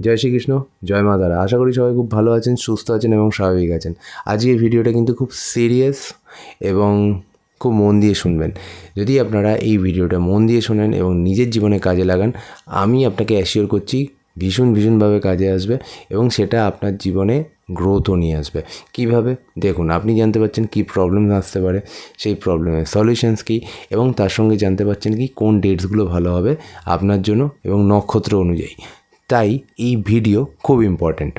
জয় শ্রীকৃষ্ণ, জয় মা তারা। আশা করি সবাই খুব ভালো আছেন, সুস্থ আছেন এবং স্বাভাবিক আছেন। আজকে এই ভিডিওটা কিন্তু খুব সিরিয়াস এবং খুব মন দিয়ে শুনবেন। যদি আপনারা এই ভিডিওটা মন দিয়ে শোনেন এবং নিজের জীবনে কাজে লাগান, আমি আপনাকে অ্যাসিওর করছি ভীষণ ভীষণভাবে কাজে আসবে এবং সেটা আপনার জীবনে গ্রোথও নিয়ে আসবে। কীভাবে? দেখুন, আপনি জানতে পারছেন কী প্রবলেম আসতে পারে, সেই প্রবলেমের সলিউশনস কী এবং তার সঙ্গে জানতে পারছেন কি কোন ডেটসগুলো ভালো হবে আপনার জন্য এবং নক্ষত্র অনুযায়ী। তাই এই ভিডিও খুব ইম্পর্ট্যান্ট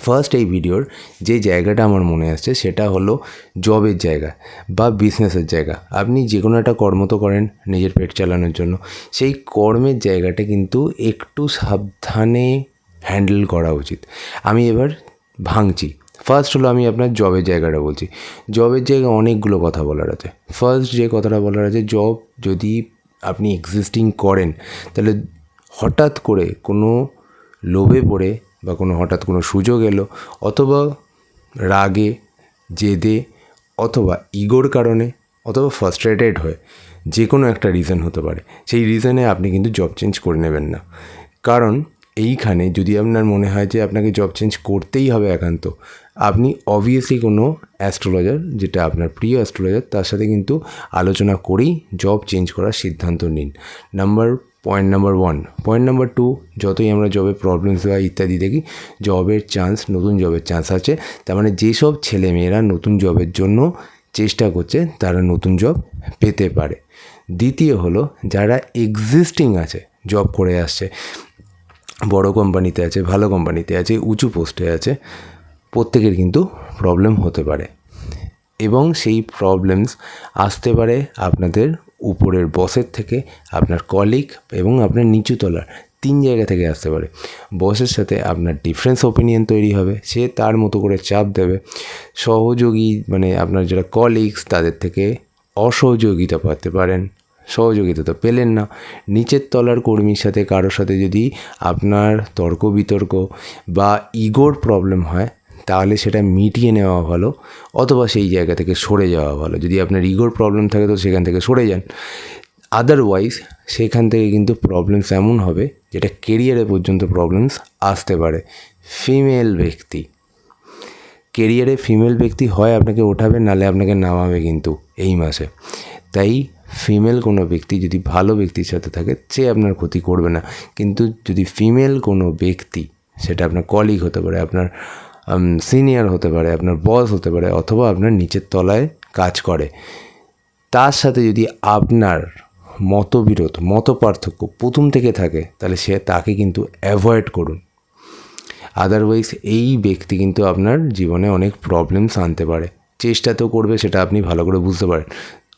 ফার্স্ট এই ভিডিওর যে জায়গাটা আমার মনে আসছে সেটা হলো জবের জায়গা বা বিজনেসের জায়গা। আপনি যে কোনো একটা কর্ম তো করেন নিজের পেট চালানোর জন্য। সেই কর্মের জায়গাটা কিন্তু একটু সাবধানে হ্যান্ডেল করা উচিত। আমি এবার ভাঙছি। ফার্স্ট হলো আমি আপনার জবের জায়গাটা বলছি। জবের জায়গায় অনেকগুলো কথা বলার আছে। ফার্স্ট যে কথাটা বলার আছে জব যদি আপনি এক্সিস্টিং করেন, তাহলে হঠাৎ করে কোনো লোভে পড়ে বা কোনো হঠাৎ কোনো সুযোগ এলো অথবা রাগে, জেদে অথবা ইগোর কারণে অথবা ফার্স্ট্রেটেড হয়ে যে কোনো একটা রিজন হতে পারে। সেই রিজনে আপনি কিন্তু জব চেঞ্জ করে নেবেন না। কারণ এইখানে যদি আপনার মনে হয় যে আপনাকে জব চেঞ্জ করতেই হবে একান্ত, আপনি অবভিয়াসলি কোনো অ্যাস্ট্রোলজার যেটা আপনার প্রিয় অ্যাস্ট্রোলজার তার সাথে কিন্তু আলোচনা করেই জব চেঞ্জ করার সিদ্ধান্ত নিন। Number point number one point number two যতই আমরা জবে প্রবলেমস বা ইত্যাদি দেখি জবের চান্স নতুন জবের চান্স আছে। তার মানে যেসব ছেলেমেয়েরা নতুন জবের জন্য চেষ্টা করছে, তারা নতুন জব পেতে পারে। দ্বিতীয় হলো, যারা এক্সিস্টিং আছে জব করে আসছে, বড় কোম্পানিতে আছে, ভালো কোম্পানিতে আছে, উঁচু পোস্টে আছে, প্রত্যেকের কিন্তু প্রবলেম হতে পারে। এবং সেই প্রবলেমস আসতে পারে আপনাদের উপরের বসের থেকে আপনার কলিগ এবং আপনার নিচু তলার তিন জায়গা থেকে আসতে পারে। বসের সাথে আপনার ডিফারেন্স ওপিনিয়ন তৈরি হবে, সে তার মতো করে চাপ দেবে। সহযোগী মানে আপনার যারা কলিগস তাদের থেকে অসহযোগিতা পাতে পারেন। সহযোগিতা তো পেলেন না। নিচের তলার কর্মীর সাথে, কারোর সাথে যদি আপনার তর্ক বিতর্ক বা ইগোর প্রবলেম হয় তাহলে সেটা মিটিয়ে নেওয়া ভালো অথবা সেই জায়গা থেকে সরে যাওয়া ভালো। যদি আপনার ইগোর প্রবলেম থাকে তো সেখান থেকে সরে যান। আদারওয়াইজ সেখান থেকে কিন্তু প্রবলেমস এমন হবে যেটা কেরিয়ারে পর্যন্ত প্রবলেমস আসতে পারে। ফিমেল ব্যক্তি। কেরিয়ারে ফিমেল ব্যক্তি হয়, আপনাকে ওঠাবে, নালে আপনাকে নামাবে কিন্তু এই মাসে। তাই ফিমেল কোনো ব্যক্তি যদি ভালো ব্যক্তির সাথে থাকে, সে আপনার ক্ষতি করবে না। কিন্তু যদি ফিমেল কোনো ব্যক্তি, সেটা আপনার কলিগ হতে পারে, আপনার সিনিয়র হতে পারে, আপনার বস হতে পারে, অথবা আপনার নিচের তলায় কাজ করে। তার সাথে যদি আপনার মতবিরোধ মত পার্থক্য প্রথম থেকে থাকে, তাহলে সে তাকে কিন্তু অ্যাভয়েড করুন। আদারওয়াইজ এই ব্যক্তি কিন্তু আপনার জীবনে অনেক প্রবলেমস আনতে পারে। চেষ্টা তো করবে, সেটা আপনি ভালো করে বুঝতে পারেন।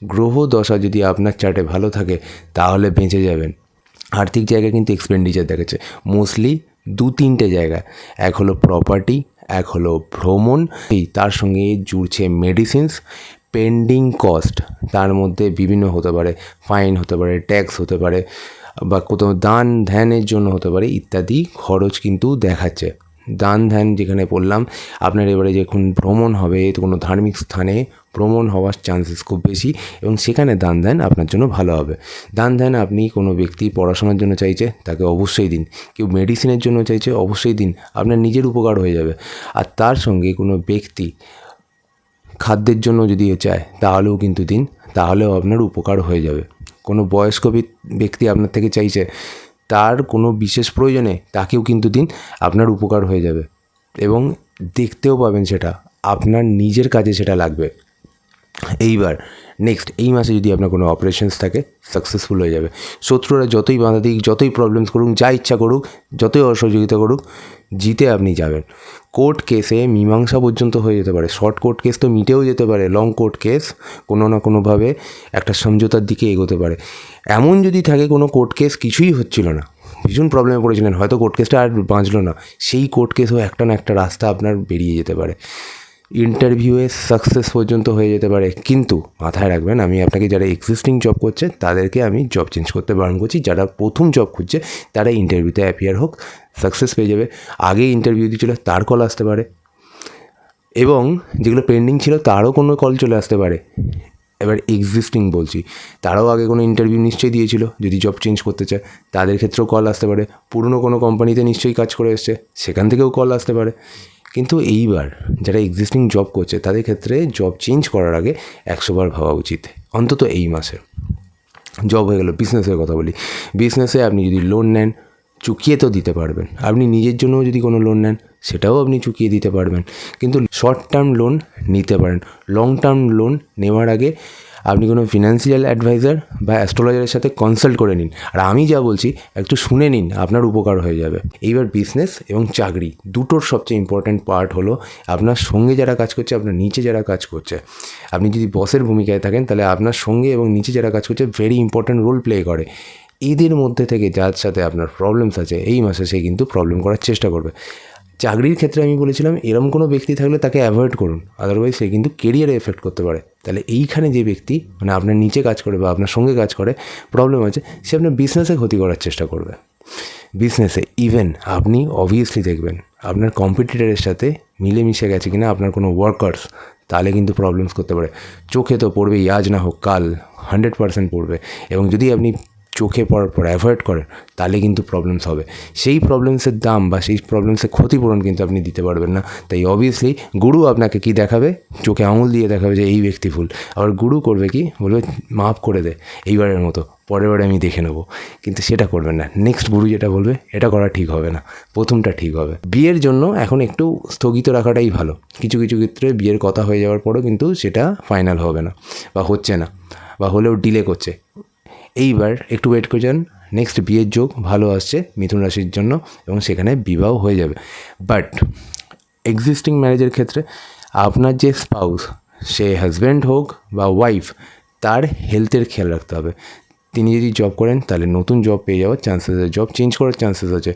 গ্রহ দশা যদি আপনার চার্টে ভালো থাকে, তাহলে বেঁচে যাবেন। আর্থিক জায়গায় কিন্তু এক্সপেন্ডিচার দেখাচ্ছে। মোস্টলি দু তিনটে জায়গা। এক হলো প্রপার্টি এক হলো ভ্রমণ তার সঙ্গে জুড়ছে মেডিসিনস পেন্ডিং কস্ট তার মধ্যে বিভিন্ন হতে পারে ফাইন হতে পারে ট্যাক্স হতে পারে, বা কোথাও দান ধ্যানের জন্য হতে পারে ইত্যাদি খরচ কিন্তু দেখাচ্ছে। দান ধ্যান যেখানে বললাম আপনার এবারে যখন ভ্রমণ হবে কোনো ধার্মিক স্থানে ভ্রমণ হওয়ার চান্সেস খুব বেশি এবং সেখানে দান ধ্যান আপনার জন্য ভালো হবে। দান ধ্যান আপনি কোনো ব্যক্তি পড়াশোনার জন্য চাইছে, তাকে অবশ্যই দিন। কেউ মেডিসিনের জন্য চাইছে, অবশ্যই দিন। আপনার নিজের উপকার হয়ে যাবে। আর তার সঙ্গে কোনো ব্যক্তি খাদ্যের জন্য যদি চায়, তাহলেও কিন্তু দিন, তাহলেও আপনার উপকার হয়ে যাবে। কোনো বয়স্ক ব্যক্তি আপনার থেকে চাইছে তার কোনো বিশেষ প্রয়োজনে তাকেও কিন্তু দিন আপনার উপকার হয়ে যাবে এবং দেখতেও পাবেন সেটা, আপনার নিজের কাজে সেটা লাগবে। এইবার নেক্সট এই মাসে যদি আপনার কোনো অপারেশনস থাকে সাকসেসফুল হয়ে যাবে। শত্রুরা যতই বাধা দিক, যতই প্রবলেমস করুক, যা ইচ্ছা করুক, যতই অসহযোগিতা করুক, জিতে আপনি যাবেন। কোর্ট কেসে মীমাংসা পর্যন্ত হয়ে যেতে পারে। শর্ট কোর্ট কেস তো মিটেও যেতে পারে লং কোর্ট কেস কোনো না কোনোভাবে একটা সমঝোতার দিকে এগোতে পারে। এমন যদি থাকে কোনো কোর্ট কেস কিছুই হচ্ছিল না ভীষণ প্রবলেমে পড়েছিলেন। হয়তো কোর্ট কেসটা আর বাঁচলো না। সেই কোর্ট কেসও একটা না একটা রাস্তা আপনার বেরিয়ে যেতে পারে। ইন্টারভিউয়ে সাকসেস পর্যন্ত হয়ে যেতে পারে। কিন্তু মাথায় রাখবেন, আমি আপনাকে যারা এক্সিস্টিং জব করছে, তাদেরকে আমি জব চেঞ্জ করতে বারণ করছি। যারা প্রথম জব খুঁজছে, তারা ইন্টারভিউতে অ্যাপিয়ার হোক সাকসেস পেয়ে যাবে। আগে ইন্টারভিউ দিয়েছিল, তার কল আসতে পারে। এবং যেগুলো পেন্ডিং ছিল, তারও কোনো কল চলে আসতে পারে। এবার এক্সিস্টিং বলছি। তারাও আগে কোনো ইন্টারভিউ নিশ্চয়ই দিয়েছিল, যদি জব চেঞ্জ করতে চায়। তাদের ক্ষেত্রেও কল আসতে পারে। পুরনো কোনো কোম্পানিতে নিশ্চয়ই কাজ করে এসছে। সেখান থেকেও কল আসতে পারে। কিন্তু এইবার যারা এক্সিস্টিং জব করছে, তাদের ক্ষেত্রে জব চেঞ্জ করার আগে একশোবার ভাবা উচিত। অন্তত এই মাসে। জব হয়ে গেল বিজনেসের কথা বলি। বিজনেসে আপনি যদি লোন নেন চুকিয়ে তো দিতে পারবেন। আপনি নিজের জন্যও যদি কোনো লোন নেন, সেটাও আপনি চুকিয়ে দিতে পারবেন। কিন্তু শর্ট টার্ম লোন নিতে পারেন। লং টার্ম লোন নেওয়ার আগে আপনি কোনো ফিনান্সিয়াল অ্যাডভাইজার বা অ্যাস্ট্রোলজারের সাথে কনসাল্ট করে নিন। আর আমি যা বলছি, একটু শুনে নিন, আপনার উপকার হয়ে যাবে। এইবার বিজনেস এবং চাকরি দুটোর সবচেয়ে ইম্পর্ট্যান্ট পার্ট হলো আপনার সঙ্গে যারা কাজ করছে, আপনার নিচে যারা কাজ করছে। আপনি যদি বসের ভূমিকায় থাকেন, তাহলে আপনার সঙ্গে এবং নিচে যারা কাজ করছে ভেরি ইম্পর্ট্যান্ট রোল প্লে করে। এদের মধ্যে থেকে যার সাথে আপনার প্রবলেমস আছে, এই মাসে সে কিন্তু প্রবলেম করার চেষ্টা করবে। চাকরির ক্ষেত্রে আমি বলেছিলাম, এরম কোনো ব্যক্তি থাকলে তাকে অ্যাভয়েড করুন আদারওয়াইজ সে কিন্তু কেরিয়ারে এফেক্ট করতে পারে। তাহলে এইখানে যে ব্যক্তি মানে আপনার নিচে কাজ করে বা আপনার সঙ্গে কাজ করে প্রবলেম আছে সে আপনার বিজনেসে ক্ষতি করার চেষ্টা করবে। বিজনেসে ইভেন আপনি অবভিয়াসলি দেখবেন, আপনার কম্পিটিটারের সাথে মিলেমিশে গেছে কিনা আপনার কোনো ওয়ার্কার্স তাহলে কিন্তু প্রবলেমস করতে পারে। চোখে তো পড়বেই, আজ না হোক কাল হান্ড্রেড পার্সেন্ট পড়বে। এবং যদি আপনি চোখে পড়ার পর অ্যাভয়েড করেন, তাহলে কিন্তু প্রবলেমস হবে। সেই প্রবলেমসের দাম বা সেই প্রবলেমসের ক্ষতিপূরণ কিন্তু আপনি দিতে পারবেন না। তাই অবভিয়াসলি গুরু আপনাকে কি দেখাবে? চোখে আঙুল দিয়ে দেখাবে যে এই ব্যক্তি ভুল। আবার গুরু করবে কি? বলবে, মাফ করে দে, এইবারের মতো, পরের বারে আমি দেখে নেব। কিন্তু সেটা করবেন না। নেক্সট গুরু যেটা বলবে, এটা করা ঠিক হবে না, প্রথমটা ঠিক হবে। বিয়ের জন্য এখন একটু স্থগিত রাখাটাই ভালো। কিছু কিছু ক্ষেত্রে বিয়ের কথা হয়ে যাওয়ার পরও কিন্তু সেটা ফাইনাল হবে না, বা হচ্ছে না, বা হলেও ডিলে করছে। এইবার একটু ওয়েট করে যান। নেক্সট বিয়ের যোগ ভালো আসছে মিথুন রাশির জন্য এবং সেখানে বিবাহ হয়ে যাবে। বাট এক্সিস্টিং ম্যারেজের ক্ষেত্রে আপনার যে স্পাউস সে হাজব্যান্ড হোক বা ওয়াইফ তার হেলথের খেয়াল রাখতে হবে। তিনি যদি জব করেন, তাহলে নতুন জব পেয়ে যাওয়ার চান্সেস আছে। জব চেঞ্জ করার চান্সেস আছে।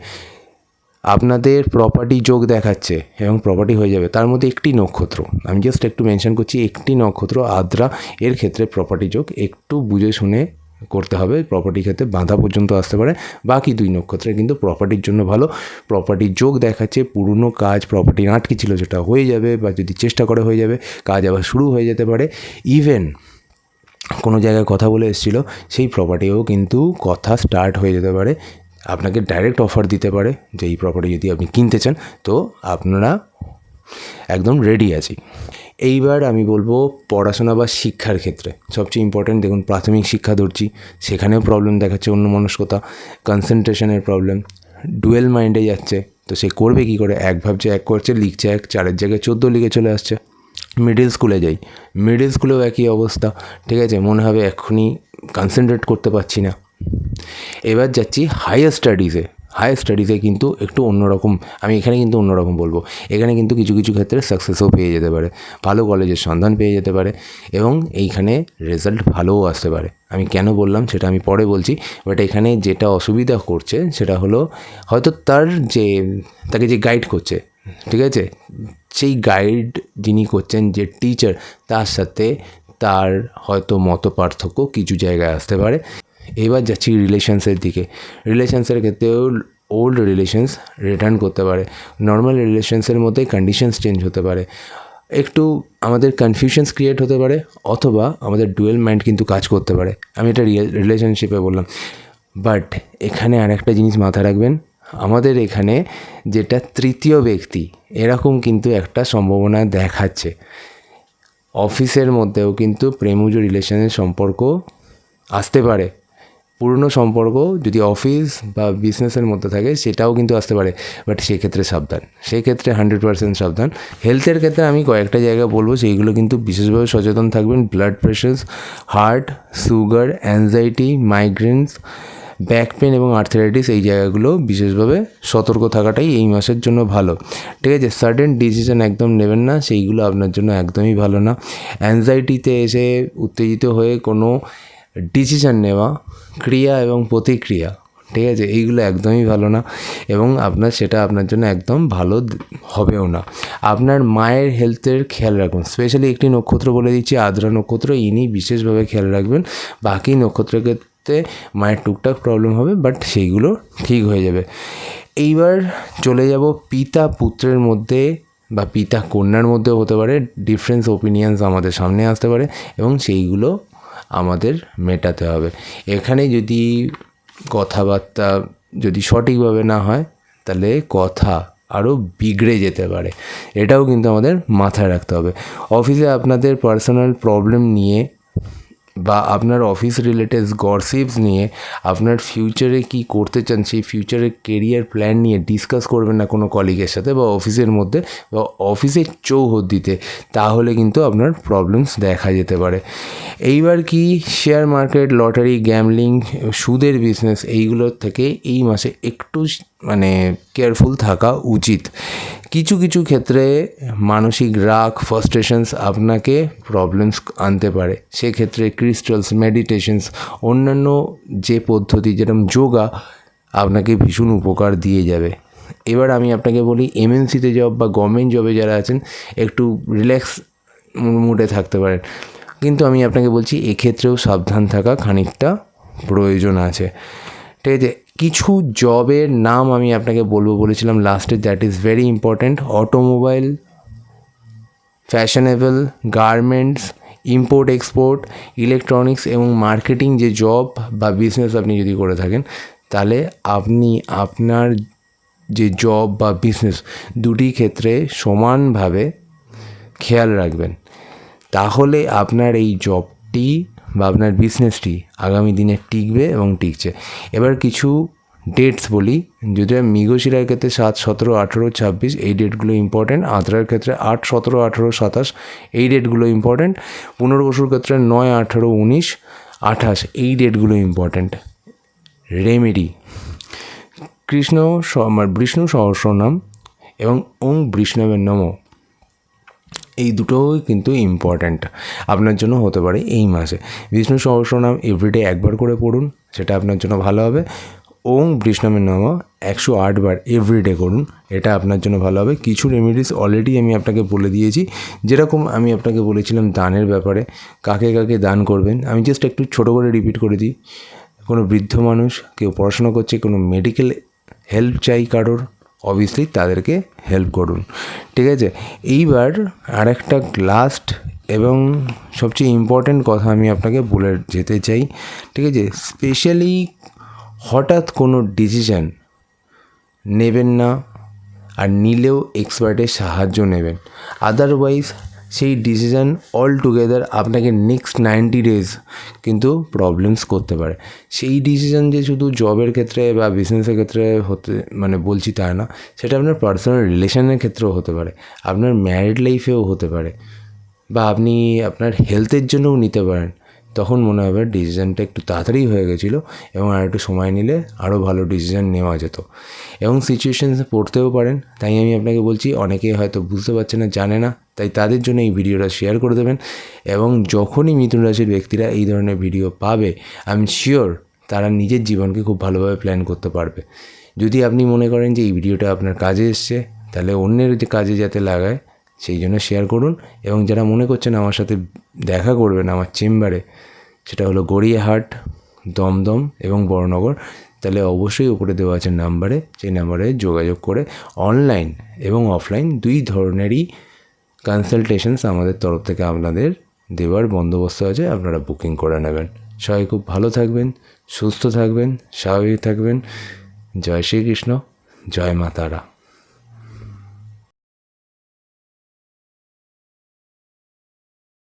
আপনাদের প্রপার্টি যোগ দেখাচ্ছে এবং প্রপার্টি হয়ে যাবে। তার মধ্যে একটি নক্ষত্র, আমি জাস্ট একটু মেনশন করছি, একটি নক্ষত্র আদ্রা, এর ক্ষেত্রে প্রপার্টি যোগ একটু বুঝে শুনে করতে হবে প্রপার্টি ক্ষেত্রে বাঁধা পর্যন্ত আসতে পারে। বাকি দুই নক্ষত্রে কিন্তু প্রপার্টির জন্য ভালো। প্রপার্টির যোগ দেখাচ্ছে, পুরনো কাজ প্রপার্টি আটকে ছিল যেটা হয়ে যাবে বা যদি চেষ্টা করে হয়ে যাবে, কাজ আবার শুরু হয়ে যেতে পারে। ইভেন কোনো জায়গায় কথা বলে এসেছিল, সেই প্রপার্টিও কিন্তু কথা স্টার্ট হয়ে যেতে পারে। আপনাকে ডাইরেক্ট অফার দিতে পারে যে এই প্রপার্টি যদি আপনি কিনতে চান, তো আপনারা একদম রেডি আছি। এইবার আমি বলব পড়াশোনা বা শিক্ষার ক্ষেত্রে। সবচেয়ে ইম্পর্ট্যান্ট দেখুন, প্রাথমিক শিক্ষা ধরছি, সেখানেও প্রবলেম দেখাচ্ছে অন্য মনস্কতা কনসেন্ট্রেশনের প্রবলেম ডুয়েল মাইন্ডে যাচ্ছে, তো সে করবে কী করে? এক ভাবছে, এক করছে, লিখছে এক, চারের জায়গায় চোদ্দ লিখে চলে আসছে। মিডিল স্কুলে যাই মিডিল স্কুলেও একই অবস্থা, ঠিক আছে? মনে হবে এক্ষুনি কনসেন্ট্রেট করতে পারছি না। এবার যাচ্ছি হায়ার স্টাডিজে হায়ার স্টাডিজে কিন্তু একটু অন্যরকম, আমি এখানে কিন্তু অন্যরকম বলব। এখানে কিন্তু কিছু কিছু ক্ষেত্রে সাকসেসও পেয়ে যেতে পারে। ভালো কলেজের সন্ধান পেয়ে যেতে পারে এবং এইখানে রেজাল্ট ভালোও আসতে পারে। আমি কেন বললাম সেটা আমি পরে বলছি বাট এখানে যেটা অসুবিধা করছে সেটা হলো হয়তো তার যে, তাকে যে গাইড করছে, ঠিক আছে? সেই গাইড যিনি করছেন, যে টিচার তার সাথে তার হয়তো মত পার্থক্য কিছু জায়গায় আসতে পারে। এবার যাচ্ছি রিলেশনসের দিকে। রিলেশনসের ক্ষেত্রেও ওল্ড রিলেশনস রিটার্ন করতে পারে। নর্মাল রিলেশনসের মধ্যে কন্ডিশনস চেঞ্জ হতে পারে। একটু আমাদের কনফিউশনস ক্রিয়েট হতে পারে অথবা আমাদের ডুয়েল মাইন্ড কিন্তু কাজ করতে পারে। আমি এটা রিলেশনশিপে বললাম। বাট এখানে আর একটা জিনিস মাথায় রাখবেন। আমাদের এখানে যেটা তৃতীয় ব্যক্তি, এরকম কিন্তু একটা সম্ভাবনা দেখাচ্ছে। অফিসের মধ্যেও কিন্তু প্রেমুজ রিলেশনের সম্পর্ক আসতে পারে। পুরনো সম্পর্ক যদি অফিস বা বিজনেসের মধ্যে থাকে, সেটাও কিন্তু আসতে পারে। বাট সেক্ষেত্রে সাবধান। সেক্ষেত্রে হান্ড্রেড পার্সেন্ট সাবধান। হেলথের ক্ষেত্রে আমি কয়েকটা জায়গা বলব, সেইগুলো কিন্তু বিশেষভাবে সচেতন থাকবেন। Blood pressure heart sugar anxiety migraines back pain এবং আর্থারাইটিস এই জায়গাগুলো বিশেষভাবে সতর্ক থাকাটাই এই মাসের জন্য ভালো। ঠিক আছে? সাডেন ডিসিশন একদম নেবেন না, সেইগুলো আপনার জন্য একদমই ভালো না। অ্যাংজাইটিতে এসে উত্তেজিত হয়ে কোনো ডিসিশন নেওয়া ক্রিয়া এবং প্রতিক্রিয়া, ঠিক আছে? এইগুলো একদমই ভালো না এবং আপনার সেটা আপনার জন্য একদম ভালো হবেও না। আপনার মায়ের হেলথের খেয়াল রাখুন। স্পেশালি একটি নক্ষত্র বলে দিচ্ছি, আদ্রা নক্ষত্র, ইনি বিশেষভাবে খেয়াল রাখবেন। বাকি নক্ষত্রের ক্ষেত্রে মায়ের টুকটাক প্রবলেম হবে বাট সেইগুলো ঠিক হয়ে যাবে। এইবার চলে যাব পিতা পুত্রের মধ্যে বা পিতা কন্যার মধ্যেও হতে পারে ডিফারেন্স ওপিনিয়ন্স আমাদের সামনে আসতে পারে এবং সেইগুলো আমাদের মেটাতে হবে। এখানে যদি কথাবার্তা যদি সঠিকভাবে না হয়, তাহলে কথা আরও বিগড়ে যেতে পারে। এটাও কিন্তু আমাদের মাথায় রাখতে হবে। অফিসে আপনাদের পার্সোনাল প্রবলেম নিয়ে বা আপনার অফিস রিলেটেড গরসিপস নিয়ে আপনার ফিউচারে কি করতে চান, সেই ফিউচারের কেরিয়ার প্ল্যান নিয়ে ডিসকাস করবেন না কোনো কলিগের সাথে বা অফিসের মধ্যে বা অফিসের চৌহদ্দিতে, তাহলে কিন্তু আপনার প্রবলেমস দেখা যেতে পারে। এইবার কি শেয়ার মার্কেট লটারি গ্যামলিং সুদের বিজনেস এইগুলোর থেকে এই মাসে একটু মানে কেয়ারফুল থাকা উচিত। কিছু কিছু ক্ষেত্রে মানসিক রাগ ফার্স্ট্রেশনস আপনাকে প্রবলেমস আনতে পারে। সেক্ষেত্রে ক্রিস্টালস মেডিটেশনস অন্যান্য যে পদ্ধতি, যেরকম যোগা, আপনাকে ভীষণ উপকার দিয়ে যাবে। এবার আমি আপনাকে বলি এমএনসিতে জব বা গভর্নমেন্ট জবে যারা আছেন, একটু রিল্যাক্স মুডে থাকতে পারেন। কিন্তু আমি আপনাকে বলছি, এক্ষেত্রেও সাবধান থাকা খানিকটা প্রয়োজন আছে। ঠিক আছে? কিছু জবের নাম আমি আপনাকে বলব বলেছিলাম লাস্টে that is very important automobile fashionable garments import export electronics এবং মার্কেটিং যে জব বা বিজনেস আপনি যদি করে থাকেন, তাহলে আপনি আপনার যে জব বা বিজনেস দুটি ক্ষেত্রে সমানভাবে খেয়াল রাখবেন। তাহলে আপনার এই জবটি বা আপনার বিজনেসটি আগামী দিনে টিকবে এবং টিকছে। এবার কিছু ডেটস বলি। যদি মৃগশিরার ক্ষেত্রে সাত, সতেরো, আঠেরো, ছাব্বিশ, এই ডেটগুলো ইম্পর্ট্যান্ট আদ্রার ক্ষেত্রে আট, সতেরো, আঠেরো, সাতাশ, এই ডেটগুলো ইম্পর্ট্যান্ট পুনর্বসুর ক্ষেত্রে নয়, আঠেরো, উনিশ, আঠাশ, এই ডেটগুলো ইম্পর্ট্যান্ট রেমেডি। কৃষ্ণ বিষ্ণু সহস্রনাম এবং ওং বৈষ্ণবের নম। এই দুটোই কিন্তু ইম্পর্ট্যান্ট আপনার জন্য হতে পারে এই মাসে। বিষ্ণু সহস্রনাম এভরিডে একবার করে পড়ুন, সেটা আপনার জন্য ভালো হবে। ওং বৃষ্ণমের নাম একশো আটবার এভরিডে করুন, এটা আপনার জন্য ভালো হবে। কিছু রেমেডিস অলরেডি আমি আপনাকে বলে দিয়েছি। যেরকম আমি আপনাকে বলেছিলাম দানের ব্যাপারে, কাকে কাকে দান করবেন, আমি জাস্ট একটু ছোটো করে রিপিট করে দিই। কোনো বৃদ্ধ মানুষ, কেউ পড়াশোনা করছে, কোনো মেডিকেল হেল্প চাই কারোর অবভিয়াসলি তাদেরকে হেল্প করুন। ঠিক আছে? এইবার আরেকটা লাস্ট এবং সবচেয়ে ইম্পর্ট্যান্ট কথা আমি আপনাকে বলে যেতে চাই। ঠিক আছে? স্পেশালি হঠাৎ কোনো ডিসিশান নেবেন না আর নিলেও এক্সপার্টের সাহায্য নেবেন। আদারওয়াইজ সেই ডিসিশান অল টুগেদার আপনাকে নেক্সট নাইনটি ডেজ কিন্তু প্রবলেমস করতে পারে। সেই ডিসিশান যে শুধু জবের ক্ষেত্রে বা বিজনেসের ক্ষেত্রে হতে মানে বলছি তা না, সেটা আপনার পার্সোনাল রিলেশনের ক্ষেত্রেও হতে পারে, আপনার ম্যারিড লাইফেও হতে পারে, বা আপনি আপনার হেলথের জন্যও নিতে পারেন। তখন মনে হবে ডিসিশানটা একটু তাড়াতাড়ি হয়ে গেছিল এবং আর একটু সময় নিলে আরও ভালো ডিসিশান নেওয়া যেত। এবং সিচুয়েশানসে পড়তেও পারেন, তাই আমি আপনাকে বলছি অনেকে হয়তো বুঝতে পারছে না, জানে না, তাই তাদের জন্য এই ভিডিওটা শেয়ার করে দেবেন এবং যখনই মিথুন রাশির ব্যক্তিরা এই ধরনের ভিডিও পাবে আই এম শিওর তারা নিজের জীবনকে খুব ভালোভাবে প্ল্যান করতে পারবে। যদি আপনি মনে করেন যে এই ভিডিওটা আপনার কাজে এসছে, তাহলে অন্যের যে কাজে যাতে লাগায় সেই জন্য শেয়ার করুন। এবং যারা মনে করছেন আমার সাথে দেখা করবেন আমার চেম্বারে, সেটা হলো গড়িয়াহাট, দমদম এবং বড়নগর, তাহলে অবশ্যই উপরে দেওয়া আছে নাম্বারে সেই নাম্বারে যোগাযোগ করে অনলাইন এবং অফলাইন দুই ধরনেরই কনসালটেশনস আমাদের তরফ থেকে আপনাদের দেওয়ার বন্দোবস্ত আছে, আপনারা বুকিং করে নেবেন। সবাই খুব ভালো থাকবেন, সুস্থ থাকবেন, স্বাভাবিক থাকবেন। জয় শ্রীকৃষ্ণ, জয় মা তারা